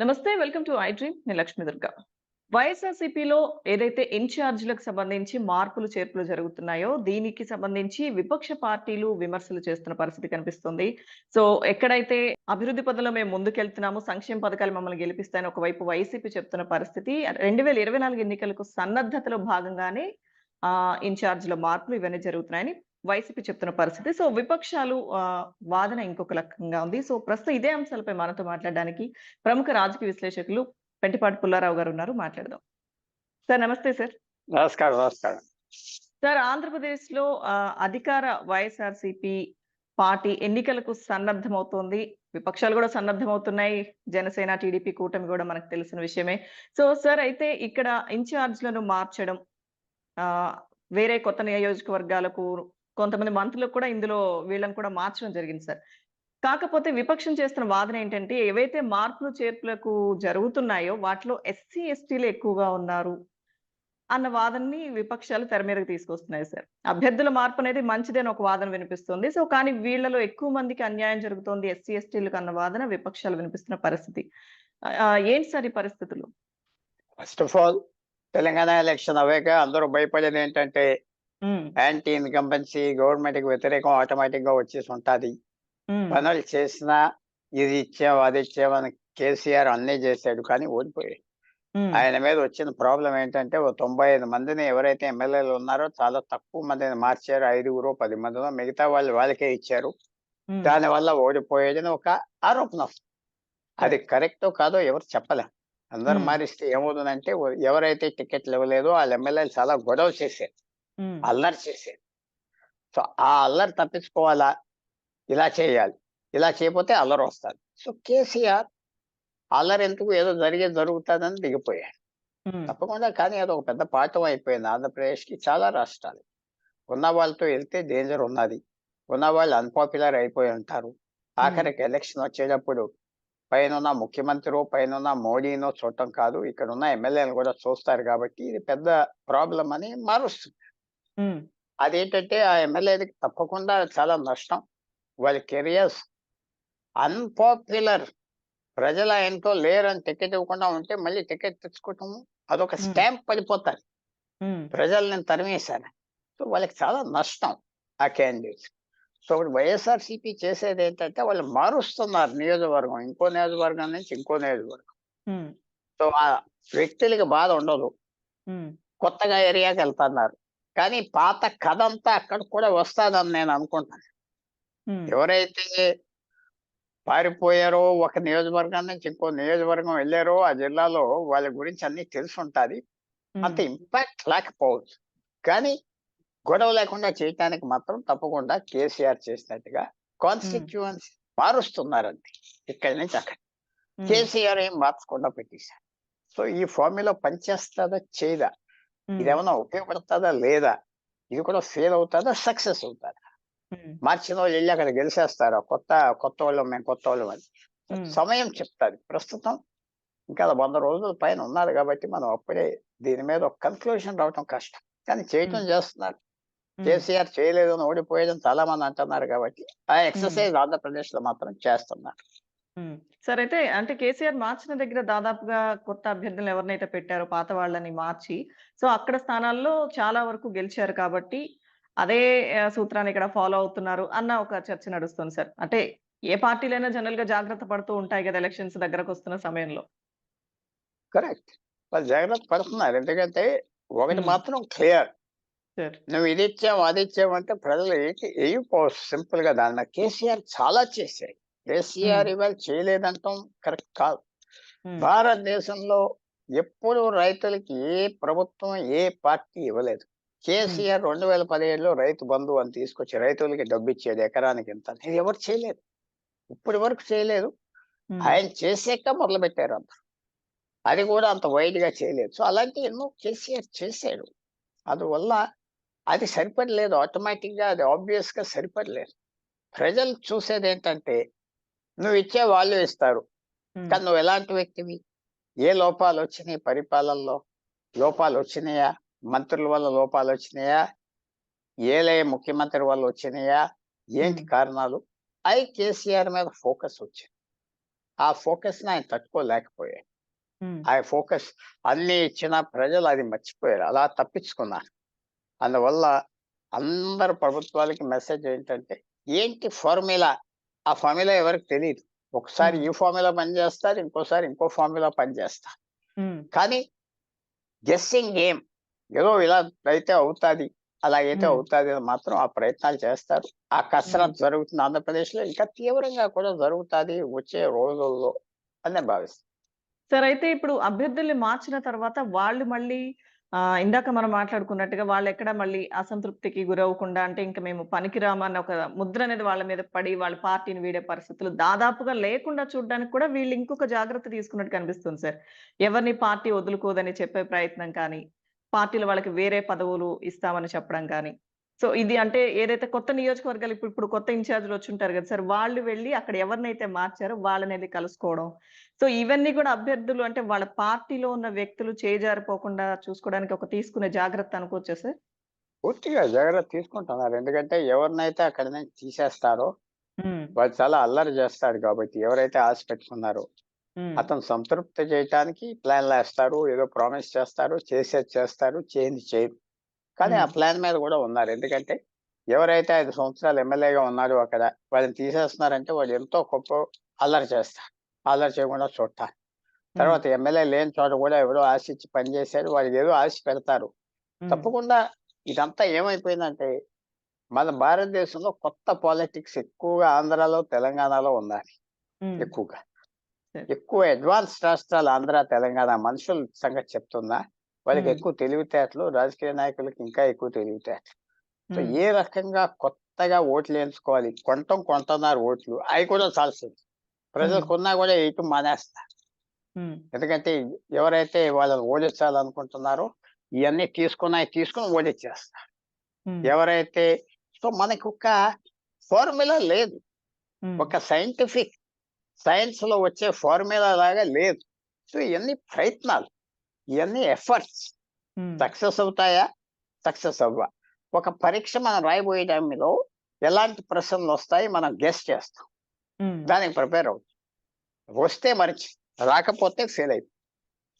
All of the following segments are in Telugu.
నమస్తే వెల్కమ్ టు ఐ డ్రీమ్. నేను లక్ష్మీ దుర్గా. వైఎస్ఆర్సీపీలో ఏదైతే ఇన్ఛార్జీలకు సంబంధించి మార్పులు చేర్పులు జరుగుతున్నాయో దీనికి సంబంధించి విపక్ష పార్టీలు విమర్శలు చేస్తున్న పరిస్థితి కనిపిస్తుంది. సో ఎక్కడైతే అభివృద్ధి పదంలో మేము ముందుకెళ్తున్నాము సంక్షేమ పథకాలు మమ్మల్ని గెలిపిస్తాయని ఒకవైపు వైసీపీ చెప్తున్న పరిస్థితి రెండు వేల ఇరవై నాలుగు ఎన్నికలకు సన్నద్ధతలో భాగంగానే ఆ ఇన్ఛార్జీల మార్పులు ఇవన్నీ జరుగుతున్నాయని వైసీపీ చెప్తున్న పరిస్థితి. సో విపక్షాలు వాదన ఇంకొక రకంగా ఉంది. సో ప్రస్తుతం ఇదే అంశాలపై మనతో మాట్లాడడానికి ప్రముఖ రాజకీయ విశ్లేషకులు పెంటిపాటి పుల్లారావు గారు ఉన్నారు. మాట్లాడదాం. సార్ నమస్తే సార్. నమస్కారం నమస్కారం. సార్ ఆంధ్రప్రదేశ్లో అధికార వైఎస్ఆర్సిపి పార్టీ ఎన్నికలకు సన్నద్ధమవుతోంది. విపక్షాలు కూడా సన్నద్ధమవుతున్నాయి. జనసేన టీడీపీ కూటమి కూడా మనకు తెలిసిన విషయమే. సో సార్ అయితే ఇక్కడ ఇన్ఛార్జ్లను మార్చడం వేరే కొత్త నియోజకవర్గాలకు కొంతమంది మంత్రులకు కూడా ఇందులో వీళ్ళని కూడా మార్చడం జరిగింది సార్. కాకపోతే విపక్షం చేస్తున్న వాదన ఏంటంటే ఏవైతే మార్పులు చేర్పులకు జరుగుతున్నాయో వాటిలో ఎస్సీ ఎస్టీలు ఎక్కువగా ఉన్నారు అన్న వాదనని విపక్షాలు తెర మీదకి తీసుకొస్తున్నాయి సార్. అభ్యర్థుల మార్పు అనేది మంచిదని ఒక వాదన వినిపిస్తుంది. సో కానీ వీళ్ళలో ఎక్కువ మందికి అన్యాయం జరుగుతోంది ఎస్సీ ఎస్టీలకు అన్న వాదన విపక్షాలు వినిపిస్తున్న పరిస్థితి. ఏంటి సార్ ఈ పరిస్థితులు? First of all Telangana election అవేగా అందరూ భయపడేది ఏంటంటే యాంటీ ఇన్కంబెన్సీ గవర్నమెంట్కి వ్యతిరేకం ఆటోమేటిక్గా వచ్చేసి ఉంటది పనులు చేసినా ఇది ఇచ్చాం అది ఇచ్చామని కేసీఆర్ అన్నీ చేశాడు కానీ ఓడిపోయాడు. ఆయన మీద వచ్చిన ప్రాబ్లం ఏంటంటే ఓ తొంభై ఐదు మందిని ఎవరైతే ఎమ్మెల్యేలు ఉన్నారో చాలా తక్కువ మందిని మార్చారు. ఐదుగురు పది మందిలో మిగతా వాళ్ళు వాళ్ళకే ఇచ్చారు. దాని వల్ల ఓడిపోయేదని ఒక ఆరోపణ వస్తుంది. అది కరెక్టో. కాదో ఎవరు చెప్పలేం. అందరు. మారిస్తే ఏమవుతుందంటే ఎవరైతే టికెట్లు ఇవ్వలేదో వాళ్ళ ఎమ్మెల్యేలు చాలా గొడవ చేశారు. అల్లరి చేశారు సో ఆ అల్లరి తప్పించుకోవాలా? ఇలా చేయాలి. ఇలా చేయకపోతే అల్లరి వస్తుంది. సో కేసీఆర్ అల్లరి ఎందుకు ఏదో జరిగేది జరుగుతుందని దిగిపోయాడు. తప్పకుండా కానీ అది ఒక పెద్ద పాఠం అయిపోయింది ఆంధ్రప్రదేశ్కి చాలా రాష్ట్రాలు. ఉన్న వాళ్ళతో వెళ్తే డేంజర్ ఉన్నది. ఉన్న వాళ్ళు అన్పాపులర్ అయిపోయి ఉంటారు. ఆఖరికి ఎలక్షన్ వచ్చేటప్పుడు పైన ముఖ్యమంత్రి పైన మోడీనో చూడటం కాదు. ఇక్కడ ఉన్న ఎమ్మెల్యేలు కూడా చూస్తారు కాబట్టి ఇది పెద్ద ప్రాబ్లం అని మారుస్తుంది. ఉమ్, అదేంటంటే ఆ ఎమ్మెల్యేకి తప్పకుండా చాలా నష్టం. వాళ్ళ కెరియర్స్ అన్పాపులర్. ప్రజల ఆయనతో లేరని టికెట్ ఇవ్వకుండా ఉంటే మళ్ళీ టికెట్ తెచ్చుకోవటము అదొక. స్టాంప్ పడిపోతారు. ఉమ్, ప్రజలు నేను తరిమేశాను సో వాళ్ళకి చాలా నష్టం ఆ క్యాండిడేట్స్. సో ఇప్పుడు వైఎస్ఆర్సీపీ చేసేది ఏంటంటే వాళ్ళు మారుస్తున్నారు నియోజకవర్గం. ఇంకో నియోజకవర్గం నుంచి ఇంకో నియోజకవర్గం. ఉమ్, సో ఆ వ్యక్తులకి బాధ ఉండదు. ఉమ్, కొత్తగా ఏరియాకి వెళ్తున్నారు. కానీ పాత కథ అంతా అక్కడ కూడా వస్తాదని నేను అనుకుంటాను. ఎవరైతే పారిపోయారో ఒక నియోజకవర్గం నుంచి ఇంకో నియోజకవర్గం వెళ్ళారో ఆ జిల్లాలో వాళ్ళ గురించి అన్ని తెలిసి ఉంటది ఉమ్, అంత ఇంపాక్ట్ లేకపోవచ్చు. కానీ గొడవ లేకుండా చేయటానికి మాత్రం తప్పకుండా కేసీఆర్ చేసినట్టుగా కాన్స్టిట్యూయన్సీ మారుస్తున్నారండి ఇక్కడి నుంచి అక్కడ. కేసీఆర్ ఏం మార్చకుండా పెట్టేశారు. సో ఈ ఫార్ములా పనిచేస్తుందా చేయదా? ఇదేమన్నా ఉపయోగపడుతుందా? లేదా? ఇది కూడా ఫెయిల్ అవుతుందా? సక్సెస్ అవుతుందా? ఉమ్, మార్చిన వాళ్ళు వెళ్ళి అక్కడ గెలిచేస్తారు? కొత్త కొత్త వాళ్ళు మేము కొత్త వాళ్ళు అని. సమయం చెప్తాది. ప్రస్తుతం ఇంకా వంద రోజుల పైన ఉన్నారు కాబట్టి మనం అప్పుడే దీని మీద ఒక కన్క్లూషన్ రావటం కష్టం. కానీ చేయటం చేస్తున్నారు. కేసీఆర్ చేయలేదు అని ఓడిపోయేదని చాలా మంది అంటున్నారు కాబట్టి ఆ ఎక్సర్సైజ్ ఆంధ్రప్రదేశ్లో మాత్రం చేస్తున్నారు. సరే అయితే అంటే కేసీఆర్ మార్చిన దగ్గర దాదాపుగా కొత్త అభ్యర్థులు ఎవరినైతే పెట్టారో పాత వాళ్ళని మార్చి సో అక్కడ స్థానాల్లో చాలా వరకు గెలిచారు కాబట్టి అదే ఆ, సూత్రాన్ని ఇక్కడ ఫాలో అవుతున్నారు అన్న ఒక చర్చ నడుస్తుంది సార్. అంటే ఏ పార్టీలైనా జనరల్గా జాగ్రత్త పడుతూ ఉంటాయి కదా ఎలక్షన్స్ దగ్గరకు వస్తున్న సమయంలో. కరెక్ట్. వాళ్ళు జాగ్రత్త పడుతున్నారు. ఎందుకంటే ఒకటి. మాత్రం క్లియర్. సార్. నువ్వు ఇది ఇచ్చావు అది ఇచ్చావు అంటే ప్రజలు ఏంటి వేయిపోవచ్చు సింపుల్గా దాని మీద కేసీఆర్ చాలా చేశాయి కేసీఆర్ ఇవాళ చేయలేదంటాం? కరెక్ట్ కాదు. భారతదేశంలో ఎప్పుడు రైతులకి ఏ ప్రభుత్వం ఏ పార్టీ ఇవ్వలేదు. కేసీఆర్ రెండు వేల పదిహేడులో రైతు బంధు అని తీసుకొచ్చి రైతులకి డబ్బు ఇచ్చేది ఎకరానికి ఎంత ఇది ఎవరు చేయలేదు. ఇప్పటి వరకు చేయలేదు. ఆయన చేసాక మొదలు పెట్టారు అందరు. అది కూడా అంత వైడ్గా చేయలేదు. సో అలాంటి ఎన్నో కేసీఆర్ చేశాడు. అందువల్ల అది సరిపడలేదు. ఆటోమేటిక్గా అది ఆబ్వియస్గా సరిపడలేదు. ప్రజలు చూసేది ఏంటంటే నువ్వు ఇచ్చే వాళ్ళు ఇస్తారు. కానీ నువ్వు ఎలాంటి వ్యక్తివి? ఏ లోపాలు వచ్చినాయి పరిపాలనలో? లోపాలు వచ్చినాయా? మంత్రుల వల్ల లోపాలు వచ్చినాయా? ఏలే ముఖ్యమంత్రి వల్ల వచ్చినాయా? ఏంటి. కారణాలు? అవి కేసీఆర్ మీద ఫోకస్ వచ్చింది. ఆ ఫోకస్ని ఆయన తట్టుకోలేకపోయాడు. ఆ ఫోకస్ అన్ని ఇచ్చిన ప్రజలు అది మర్చిపోయారు. అలా తప్పించుకున్నారు. అందువల్ల అందరు ప్రభుత్వాలకి మెసేజ్ ఏంటంటే ఏంటి ఫార్ములా? ఆ ఫార్ములా ఎవరికి తెలియదు ఒకసారి. ఈ ఫార్ములా పనిచేస్తారు ఇంకోసారి ఇంకో ఫార్ములా పనిచేస్తారు కానీ గెస్సింగ్ గేమ్ ఏదో ఇలా అయితే అవుతాది అలాగైతే. అవుతాది అని మాత్రం ఆ ప్రయత్నాలు చేస్తారు. ఆ కసరత్ జరుగుతుంది ఆంధ్రప్రదేశ్లో ఇంకా తీవ్రంగా కూడా జరుగుతాది వచ్చే రోజుల్లో అని నేను భావిస్తాను సార్ అయితే ఇప్పుడు అభ్యర్థుల్ని మార్చిన తర్వాత వాళ్ళు మళ్ళీ ఇందాక మనం మాట్లాడుకున్నట్టుగా వాళ్ళు ఎక్కడ మళ్ళీ అసంతృప్తికి గురవ్వకుండా అంటే ఇంకా మేము పనికిరామన్న ఒక ముద్ర అనేది వాళ్ళ మీద పడి వాళ్ళ పార్టీని వీడే పరిస్థితులు దాదాపుగా లేకుండా చూడడానికి కూడా వీళ్ళు ఇంకొక జాగ్రత్త తీసుకున్నట్టు కనిపిస్తుంది సార్. ఎవరిని పార్టీ వదులుకోదని చెప్పే ప్రయత్నం కానీ పార్టీలు వాళ్ళకి వేరే పదవులు ఇస్తామని చెప్పడం కానీ సో ఇది అంటే ఏదైతే కొత్త నియోజకవర్గాలు ఇప్పుడు ఇప్పుడు కొత్త ఇన్ఛార్జ్లు వచ్చి ఉంటారు కదా సార్ వాళ్ళు వెళ్ళి అక్కడ ఎవరినైతే మార్చారో వాళ్ళని వెళ్ళి కలుసుకోవడం. సో ఇవన్నీ కూడా అభ్యర్థులు అంటే వాళ్ళ పార్టీలో ఉన్న వ్యక్తులు చేజారిపోకుండా చూసుకోవడానికి ఒక తీసుకునే జాగ్రత్త అనుకోవచ్చా సార్? పూర్తిగా జాగ్రత్త తీసుకుంటున్నారు. ఎందుకంటే ఎవరినైతే అక్కడ నుంచి తీసేస్తారో వాళ్ళు చాలా అల్లరి చేస్తాడు కాబట్టి ఎవరైతే ఆశ పెట్టుకున్నారో అతను సంతృప్తి చేయటానికి ప్లాన్లు వేస్తారు ఏదో ప్రామిస్ చేస్తారు చేసేది చేస్తారు చేంజ్ చేయరు. కానీ ఆ. ప్లాన్ మీద కూడా ఉన్నారు. ఎందుకంటే ఎవరైతే ఐదు సంవత్సరాలు ఎమ్మెల్యేగా ఉన్నారో అక్కడ వాళ్ళని తీసేస్తున్నారంటే వాళ్ళు ఎంతో గొప్ప అల్లరి చేస్తారు. అల్లరి చేయకుండా చూడటారు తర్వాత ఎమ్మెల్యే లేని చోట కూడా ఎవరో ఆశించి పనిచేశారు వాళ్ళకి ఏదో ఆశ పెడతారు. తప్పకుండా ఇదంతా ఏమైపోయిందంటే మన భారతదేశంలో కొత్త పాలిటిక్స్ ఎక్కువగా ఆంధ్రాలో తెలంగాణలో ఉన్నాయి ఎక్కువగా. ఎక్కువ అడ్వాన్స్ రాష్ట్రాలు ఆంధ్ర తెలంగాణ మనుషుల సంగతి చెప్తున్నా. వాళ్ళకి. ఎక్కువ తెలివితేటలు రాజకీయ నాయకులకి ఇంకా ఎక్కువ తెలివితేటలు. సో ఏ రకంగా కొత్తగా ఓట్లు వేయించుకోవాలి కొంటాం కొంటున్నారు ఓట్లు. అవి కూడా చాల్సింది ప్రజలకు ఉన్నా కూడా వేయటం మానేస్తారు ఎందుకంటే ఎవరైతే వాళ్ళని ఓడించాలనుకుంటున్నారో ఇవన్నీ తీసుకున్నాయి తీసుకుని ఓడించేస్తారు ఎవరైతే సో మనకి ఒక ఫార్ములా లేదు. ఒక సైంటిఫిక్ సైన్స్లో వచ్చే ఫార్ములా లాగా లేదు. సో ఇవన్నీ ప్రయత్నాలు. ఇవన్నీ ఎఫర్ట్స్ సక్సెస్ అవుతాయా? సక్సెస్ అవ్వ. ఒక పరీక్ష మనం రాయబోయే టైంలో ఎలాంటి ప్రశ్నలు వస్తాయి మనం గెస్ట్ చేస్తాం. దానికి ప్రిపేర్ అవుతాం. వస్తే మరిచి రాకపోతే ఫెయిల్ అయిపోయి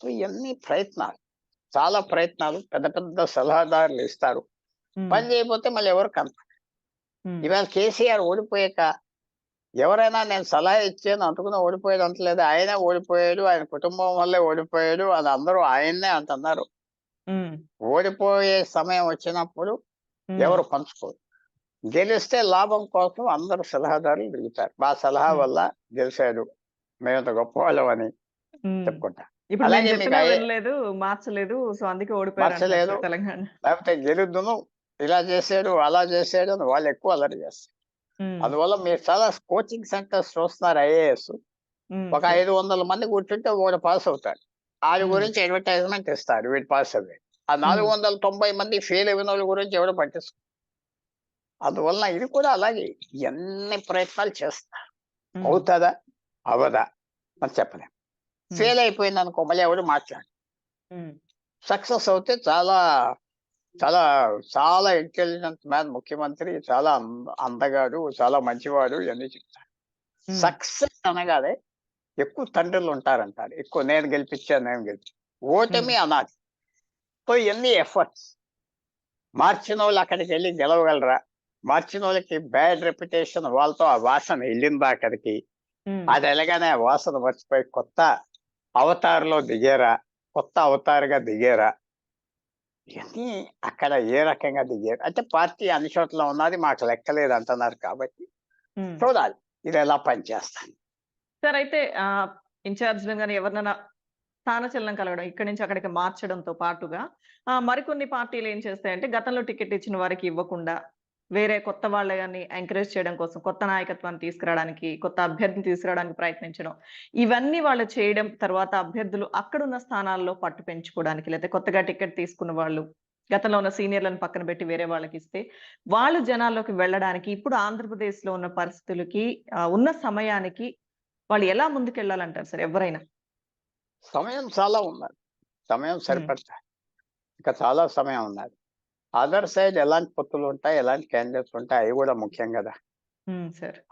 సో ఇవన్నీ ప్రయత్నాలు. చాలా ప్రయత్నాలు. పెద్ద పెద్ద సలహాదారులు ఇస్తారు. పని చేయకపోతే మళ్ళీ ఎవరు కనప ఉమ్, ఇవాళ కేసీఆర్ ఓడిపోయాక ఎవరైనా నేను సలహా ఇచ్చాను అందుకుని ఓడిపోయాడు అంటలేదు? ఆయనే ఓడిపోయాడు ఆయన కుటుంబం వల్లే ఓడిపోయాడు అని అందరూ ఆయన్నే అంటున్నారు. ఓడిపోయే సమయం వచ్చినప్పుడు ఎవరు పంచుకోరు. గెలిస్తే లాభం కోసం అందరూ సలహాదారులు దిగుతారు మా సలహా. వల్ల గెలిచాడు. మేమంత గొప్ప వాళ్ళం అని. చెప్పుకుంటా. అలాగే మీకు మార్చలేదు సో అందుకే ఓడిపోయారు లేకపోతే గెలుద్దును ఇలా చేసాడు అలా చేసాడు అని వాళ్ళు ఎక్కువ అలరి చేస్తారు. అందువల్ల మీరు చాలా కోచింగ్ సెంటర్స్ చూస్తున్నారు ఐఏఎస్. ఒక ఐదు వందల మంది కూర్చుంటే ఒకటి పాస్ అవుతాడు. వాడి Hmm. గురించి అడ్వర్టైజ్మెంట్ ఇస్తారు వీడు పాస్ అవ్వే ఆ నాలుగు వందల తొంభై మంది ఫెయిల్ అయిన వాళ్ళ గురించి ఎవరు పట్టించుకో. అందువల్ల ఇది కూడా అలాగే ఎన్ని ప్రయత్నాలు చేస్తా. అవుతుందా? అవదా? అని చెప్పలేం. ఫెయిల్ అయిపోయింది అనుకో మళ్ళీ ఎవరు మాట్లాడు. సక్సెస్ అవుతే చాలా చాలా చాలా ఇంటెలిజెంట్ మ్యాన్ ముఖ్యమంత్రి చాలా అంద- అందగాడు చాలా మంచివాడు ఇవన్నీ చెప్తారు. సక్సెస్ అనగానే ఎక్కువ తండ్రులు ఉంటారంటారు. ఎక్కువ నేను గెలిపించాను నేను గెలిపి ఓటమి అనాది సో ఇవన్నీ ఎఫర్ట్స్? మార్చిన వాళ్ళు అక్కడికి వెళ్ళి గెలవగలరా? మార్చిన వాళ్ళకి బ్యాడ్ రెప్యుటేషన్ వాళ్ళతో ఆ వాసన వెళ్ళిందా అక్కడికి? అది ఎలాగానే ఆ వాసన మర్చిపోయి కొత్త అవతారులో దిగారా? కొత్త అవతారుగా దిగారా? ఇవన్నీ అక్కడ ఏ రకంగా దిగారు అంటే పార్టీ అన్ని చోట్ల ఉన్నది మాకు లెక్కలేదు అంటున్నారు కాబట్టి. చూడాలి. ఇది ఎలా పనిచేస్తాను? సార్ అయితే ఇన్ఛార్జ్ కానీ ఎవరినైనా స్థానచలనం కలగడం ఇక్కడి నుంచి అక్కడికి మార్చడంతో పాటుగా మరికొన్ని పార్టీలు ఏం చేస్తాయంటే గతంలో టికెట్ ఇచ్చిన వారికి ఇవ్వకుండా వేరే కొత్త వాళ్ళని ఎంకరేజ్ చేయడం కోసం కొత్త నాయకత్వాన్ని తీసుకురావడానికి కొత్త అభ్యర్థిని తీసుకురావడానికి ప్రయత్నించడం. ఇవన్నీ వాళ్ళు చేయడం తర్వాత అభ్యర్థులు అక్కడున్న స్థానాల్లో పట్టు పెంచుకోవడానికి లేకపోతే కొత్తగా టికెట్ తీసుకున్న వాళ్ళు గతంలో ఉన్న సీనియర్లను పక్కన పెట్టి వేరే వాళ్ళకి ఇస్తే వాళ్ళు జనాల్లోకి వెళ్ళడానికి ఇప్పుడు ఆంధ్రప్రదేశ్లో ఉన్న పరిస్థితులకి ఉన్న సమయానికి వాళ్ళు ఎలా ముందుకెళ్ళాలంటారు సార్ ఎవరైనా? సమయం చాలా ఉన్నది సమయం సరిపడతా. ఇంకా చాలా సమయం ఉన్నది అదర్ సైడ్ ఎలాంటి పొత్తులు ఉంటాయి ఎలాంటి క్యాండిడేట్స్ ఉంటాయి అవి కూడా ముఖ్యం కదా.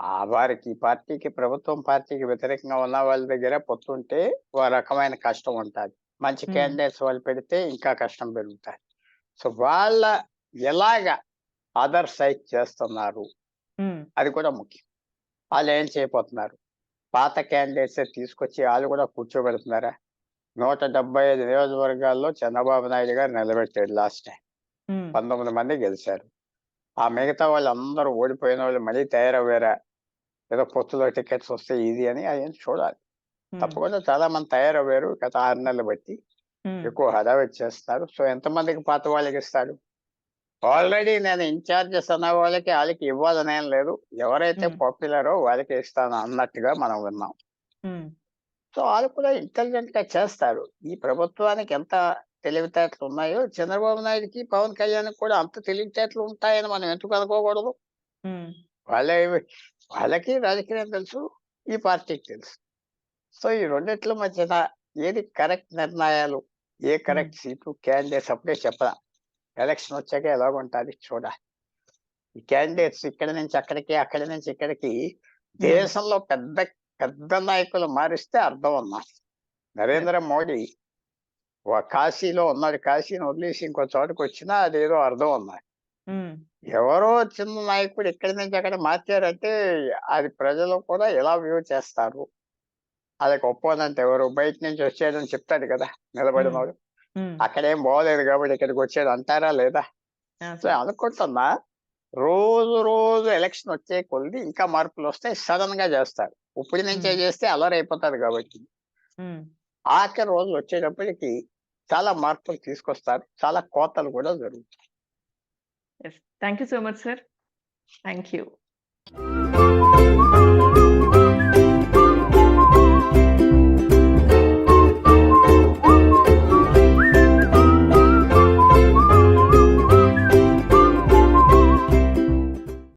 ఆ వారికి పార్టీకి ప్రభుత్వం పార్టీకి వ్యతిరేకంగా ఉన్న వాళ్ళ దగ్గర పొత్తుంటే ఓ రకమైన కష్టం ఉంటుంది. మంచి. క్యాండిడేట్స్ వాళ్ళు పెడితే ఇంకా కష్టం పెరుగుతాయి. సో వాళ్ళ ఎలాగ అదర్ సైడ్ చేస్తున్నారు అది కూడా ముఖ్యం. వాళ్ళు ఏం చేయబోతున్నారు? పాత క్యాండిడేట్స్ తీసుకొచ్చి వాళ్ళు కూడా కూర్చోబెడుతున్నారా? నూట డెబ్బై ఐదు నియోజకవర్గాల్లో చంద్రబాబు నాయుడు గారు నిలబెట్టాడు లాస్ట్ టైం పంతొమ్మిది మంది గెలిచారు. ఆ మిగతా వాళ్ళందరూ ఓడిపోయిన వాళ్ళు మళ్ళీ తయారయ్యారా? ఏదో పొత్తులో టికెట్స్ వస్తే ఇది అని అయ్యని చూడాలి. తప్పకుండా చాలా మంది తయారయ్యారు గత ఆరు నెలలు బట్టి. ఎక్కువ హడావిడి చేస్తారు. సో ఎంతమందికి పాత వాళ్ళకి ఇస్తాడు ఆల్రెడీ నేను ఇన్ఛార్జెస్ అన్న వాళ్ళకి వాళ్ళకి ఇవ్వాలని లేదు. ఎవరైతే. పాపులరో వాళ్ళకి ఇస్తాను అన్నట్టుగా మనం విన్నాం. సో వాళ్ళు కూడా ఇంటెలిజెంట్గా చేస్తారు. ఈ ప్రభుత్వానికి ఎంత తెలివితేటలు ఉన్నాయో చంద్రబాబు నాయుడుకి పవన్ కళ్యాణ్ కూడా అంత తెలివితేటలు ఉంటాయని మనం ఎందుకు అనుకోకూడదు? వాళ్ళే వాళ్ళకి రాజకీయం తెలుసు ఈ పార్టీకి తెలుసు. సో ఈ రెండిట్ల మధ్యన ఏది కరెక్ట్ నిర్ణయాలు ఏ కరెక్ట్ సీటు క్యాండిడేట్స్ అప్పుడే చెప్పరా? ఎలక్షన్ వచ్చాక ఎలాగుంటుంది చూడాలి ఈ క్యాండిడేట్స్ ఇక్కడ నుంచి అక్కడికి అక్కడి నుంచి ఇక్కడికి దేశంలో పెద్ద పెద్ద నాయకులు మారిస్తే అర్థం ఉన్నది నరేంద్ర మోడీ కాశీలో ఉన్నాడు. కాశీని వదిలేసి ఇంకో చోటుకు వచ్చినా అదేదో అర్థం ఉన్నది ఉమ్, ఎవరో చిన్న నాయకుడు ఇక్కడి నుంచి అక్కడ మార్చారంటే అది ప్రజలు కూడా ఎలా వ్యూ చేస్తారు? అది ఒప్పోనంటే ఎవరు బయట నుంచి వచ్చాడని చెప్తాడు కదా నిలబడినవాడు ఉమ్, అక్కడేం బాగోలేదు కాబట్టి ఇక్కడికి వచ్చాడు అంటారా లేదా? సో. అనుకుంటున్నా రోజు రోజు ఎలక్షన్ వచ్చే కొద్ది ఇంకా మార్పులు వస్తాయి సడన్గా చేస్తారు. ఇప్పుడు నుంచే. చేస్తే అలర్ అయిపోతారు కాబట్టి. ఆఖరి రోజు వచ్చేటప్పటికి చాలా మార్పులు తీసుకొస్తారు. చాలా కోతలు కూడా జరుగుతాయి. Yes thank you so much sir thank you